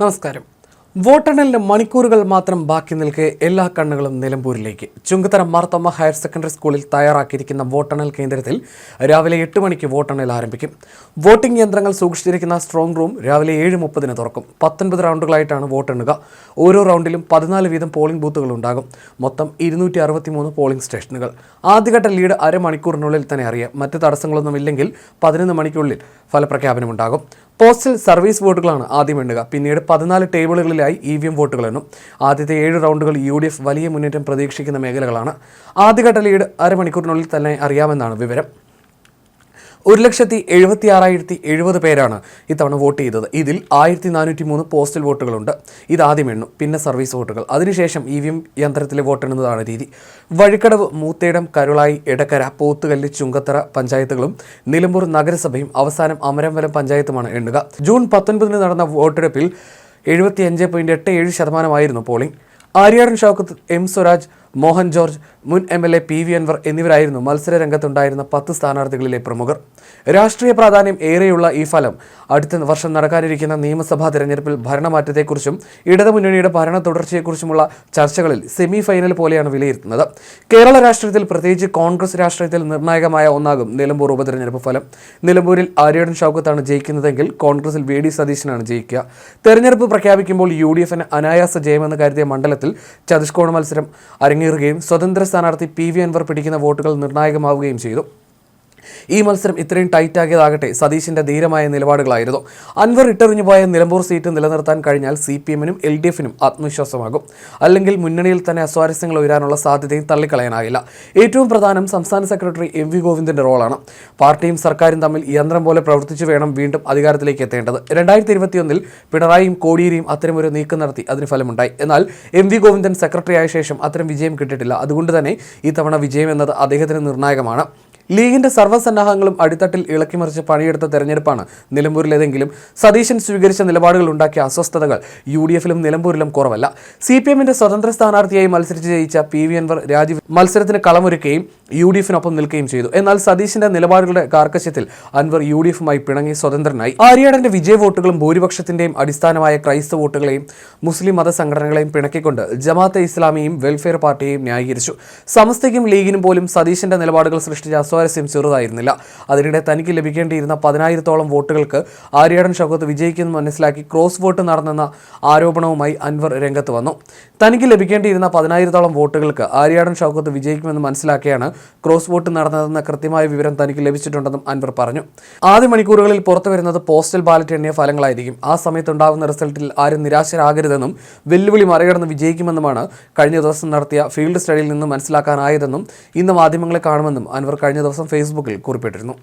നമസ്കാരം. വോട്ടെണ്ണലിന് മണിക്കൂറുകൾ മാത്രം ബാക്കി നിൽക്കെ എല്ലാ കണ്ണുകളും നിലമ്പൂരിലേക്ക്. ചുങ്കത്തര മാർത്തോമ ഹയർ സെക്കൻഡറി സ്കൂളിൽ തയ്യാറാക്കിയിരിക്കുന്ന വോട്ടെണ്ണൽ കേന്ദ്രത്തിൽ രാവിലെ എട്ട് മണിക്ക് വോട്ടെണ്ണൽ ആരംഭിക്കും. വോട്ടിംഗ് യന്ത്രങ്ങൾ സൂക്ഷിച്ചിരിക്കുന്ന സ്ട്രോങ് റൂം രാവിലെ ഏഴ് മുപ്പതിന് തുറക്കും. പത്തൊൻപത് റൗണ്ടുകളായിട്ടാണ് വോട്ടെണ്ണുക. ഓരോ റൗണ്ടിലും പതിനാല് വീതം പോളിംഗ് ബൂത്തുകൾ ഉണ്ടാകും മൊത്തം ഇരുന്നൂറ്റി അറുപത്തിമൂന്ന് പോളിംഗ് സ്റ്റേഷനുകൾ. ആദ്യഘട്ട ലീഡ് അരമണിക്കൂറിനുള്ളിൽ തന്നെ അറിയാം. മറ്റ് തടസ്സങ്ങളൊന്നുമില്ലെങ്കിൽ പതിനൊന്ന് മണിക്കുള്ളിൽ ഫലപ്രഖ്യാപനമുണ്ടാകും. പോസ്റ്റൽ സർവീസ് വോട്ടുകളാണ് ആദ്യം എണ്ണുക. പിന്നീട് പതിനാല് ടേബിളുകളിലായി ഇ വി എം വോട്ടുകൾ എണ്ണും. ആദ്യത്തെ ഏഴ് റൗണ്ടുകൾ യു ഡി എഫ് വലിയ മുന്നേറ്റം പ്രതീക്ഷിക്കുന്ന മേഖലകളാണ്. ആദ്യഘട്ട ലീഡ് അരമണിക്കൂറിനുള്ളിൽ തന്നെ അറിയാമെന്നാണ് വിവരം. ഒരു ലക്ഷത്തി എഴുപത്തി ആറായിരത്തി എഴുപത് പേരാണ് ഇത്തവണ വോട്ട് ചെയ്തത്. ഇതിൽ ആയിരത്തി നാനൂറ്റി മൂന്ന് പോസ്റ്റൽ വോട്ടുകളുണ്ട്. ഇത് ആദ്യം എണ്ണു പിന്നെ സർവീസ് വോട്ടുകൾ. അതിനുശേഷം ഇ വി എം യന്ത്രത്തിലെ വോട്ടെണ്ണുന്നതാണ് രീതി. വഴിക്കടവ് മൂത്തേടം കരുളായി എടക്കര പോത്തുകല്ല് ചുങ്കത്തറ പഞ്ചായത്തുകളും നിലമ്പൂർ നഗരസഭയും അവസാനം അമരംവലം പഞ്ചായത്തുമാണ് എണ്ണുക. ജൂൺ പത്തൊൻപതിന് നടന്ന വോട്ടെടുപ്പിൽ എഴുപത്തി അഞ്ച് പോയിന്റ് എട്ട് ഏഴ് ശതമാനമായിരുന്നു polling. Aryadan Shoukath M Swaraj Mohan George മുൻ M L A P V Anvar എന്നിവരായിരുന്നു മത്സര രംഗത്തുണ്ടായിരുന്ന പത്ത് സ്ഥാനാർത്ഥികളിലെ പ്രമുഖർ. രാഷ്ട്രീയ പ്രാധാന്യം ഏറെയുള്ള ഈ ഫലം അടുത്ത വർഷം നടക്കാനിരിക്കുന്ന നിയമസഭാ തെരഞ്ഞെടുപ്പിൽ ഭരണമാറ്റത്തെക്കുറിച്ചും ഇടതുമുന്നണിയുടെ ഭരണ തുടർച്ചയെക്കുറിച്ചുമുള്ള ചർച്ചകളിൽ സെമി ഫൈനൽ പോലെയാണ് വിലയിരുത്തുന്നത്. കേരള രാഷ്ട്രീയത്തിൽ പ്രത്യേകിച്ച് കോൺഗ്രസ് രാഷ്ട്രീയത്തിൽ നിർണായകമായ ഒന്നാകും നിലമ്പൂർ ഉപതെരഞ്ഞെടുപ്പ് ഫലം. നിലമ്പൂരിൽ ആര്യടൻ ഷൗക്കത്താണ് ജയിക്കുന്നതെങ്കിൽ കോൺഗ്രസിൽ വി ഡി സതീശനാണ് ജയിക്കുക. തെരഞ്ഞെടുപ്പ് പ്രഖ്യാപിക്കുമ്പോൾ യു ഡി എഫിന് അനായാസ ജയമെന്ന് കരുതിയ മണ്ഡലത്തിൽ ചതുഷ്കോണ മത്സരം അരങ്ങേറുകയും സ്വതന്ത്ര സ്ഥാനാർത്ഥി പി വി അൻവർ പിടിക്കുന്ന വോട്ടുകൾ നിർണായകമാവുകയും ചെയ്തു. ഈ മത്സരം ഇത്രയും ടൈറ്റ് ആകിയതാകട്ടെ സതീശിന്റെ ധീരമായ നിലപാടുകളായിരുന്നു. അൻവർ ഇട്ടെറിഞ്ഞു പോയ നിലമ്പൂർ സീറ്റ് നിലനിർത്താൻ കഴിഞ്ഞാൽ സി പി എമ്മിനും എൽ ഡി എഫിനും ആത്മവിശ്വാസമാകും. അല്ലെങ്കിൽ മുന്നണിയിൽ തന്നെ അസ്വാരസ്യങ്ങൾ ഉയരാനുള്ള സാധ്യതയും തള്ളിക്കളയാനാകില്ല ഏറ്റവും പ്രധാനം സംസ്ഥാന സെക്രട്ടറി എം വി ഗോവിന്ദന്റെ റോളാണ്. പാർട്ടിയും സർക്കാരും തമ്മിൽ യന്ത്രം പോലെ പ്രവർത്തിച്ചു വേണം വീണ്ടും അധികാരത്തിലേക്ക് എത്തേണ്ടത്. രണ്ടായിരത്തി ഇരുപത്തിയൊന്നിൽ പിണറായിയും കോടിയേരിയും അത്തരമൊരു നീക്കം നടത്തി അതിന് ഫലമുണ്ടായി. എന്നാൽ എം വി ഗോവിന്ദൻ സെക്രട്ടറി ആയ ശേഷം അത്തരം വിജയം കിട്ടിയിട്ടില്ല. അതുകൊണ്ട് തന്നെ ഈ തവണ വിജയം എന്നത് അദ്ദേഹത്തിന് നിർണായകമാണ്. ലീഗിന്റെ സർവസന്നാഹങ്ങളും അടിത്തട്ടിൽ ഇളക്കിമറിച്ച് പണിയെടുത്ത തെരഞ്ഞെടുപ്പാണ് നിലമ്പൂരിലേതെങ്കിലും സതീശൻ സ്വീകരിച്ച നിലപാടുകൾ ഉണ്ടാക്കിയ അസ്വസ്ഥതകൾ യു ഡി എഫിലും നിലമ്പൂരിലും കുറവല്ല. സി പി എമ്മിന്റെ സ്വതന്ത്ര സ്ഥാനാർത്ഥിയായി മത്സരിച്ച് ജയിച്ച പി വി അൻവർ രാജീവ് മത്സരത്തിന് കളമൊരുക്കുകയും യു ഡി എഫിനൊപ്പം നിൽക്കുകയും ചെയ്തു. എന്നാൽ സതീശിന്റെ നിലപാടുകളുടെ കാർക്കശ്യത്തിൽ അൻവർ യു ഡി എഫുമായി പിണങ്ങി സ്വതന്ത്രനായി. ആര്യാടന്റെ വിജയ വോട്ടുകളും ഭൂരിപക്ഷത്തിന്റെയും അടിസ്ഥാനമായ ക്രൈസ്തവ വോട്ടുകളെയും മുസ്ലിം മത സംഘടനകളെയും പിണക്കിക്കൊണ്ട് ജമാഅത്തെ ഇസ്ലാമിയും വെൽഫെയർ പാർട്ടിയെയും ന്യായീകരിച്ചു. സമസ്തയ്ക്കും ലീഗിനും പോലും സതീശന്റെ നിലപാടുകൾ സൃഷ്ടിച്ച അസ്വാരസ്യം ചെറുതായിരുന്നില്ല. അതിനിടെ തനിക്ക് ലഭിക്കേണ്ടിയിരുന്ന പതിനായിരത്തോളം വോട്ടുകൾക്ക് ആര്യാടൻ ഷൗക്കത്ത് വിജയിക്കുമെന്ന് മനസ്സിലാക്കി ക്രോസ് വോട്ട് നടന്നെന്ന ആരോപണവുമായി അൻവർ രംഗത്ത് വന്നു. തനിക്ക് ലഭിക്കേണ്ടിയിരുന്ന പതിനായിരത്തോളം വോട്ടുകൾക്ക് ആര്യാടൻ ഷൗക്കത്ത് വിജയിക്കുമെന്ന് മനസ്സിലാക്കിയാണ് ക്രോസ് വോട്ട് നടന്നതെന്ന കൃത്യമായ വിവരം തനിക്ക് ലഭിച്ചിട്ടുണ്ടെന്നും അൻവർ പറഞ്ഞു. ആദ്യ മണിക്കൂറുകളിൽ പുറത്തു വരുന്നത് പോസ്റ്റൽ ബാലറ്റ് എണ്ണിയ ഫലങ്ങളായിരിക്കും. ആ സമയത്തുണ്ടാകുന്ന റിസൾട്ടിൽ ആരും നിരാശരാകരുതെന്നും വെല്ലുവിളി മറികടന്ന് വിജയിക്കുമെന്നുമാണ് കഴിഞ്ഞ ദിവസം നടത്തിയ ഫീൽഡ് സ്റ്റഡിയിൽ നിന്ന് മനസ്സിലാക്കാനായതെന്നും ഇന്ന് മാധ്യമങ്ങളെ കാണുമെന്നും അൻവർ ദിവസം ഫേസ്ബുക്കിൽ കുറിപ്പിട്ടിരുന്നു.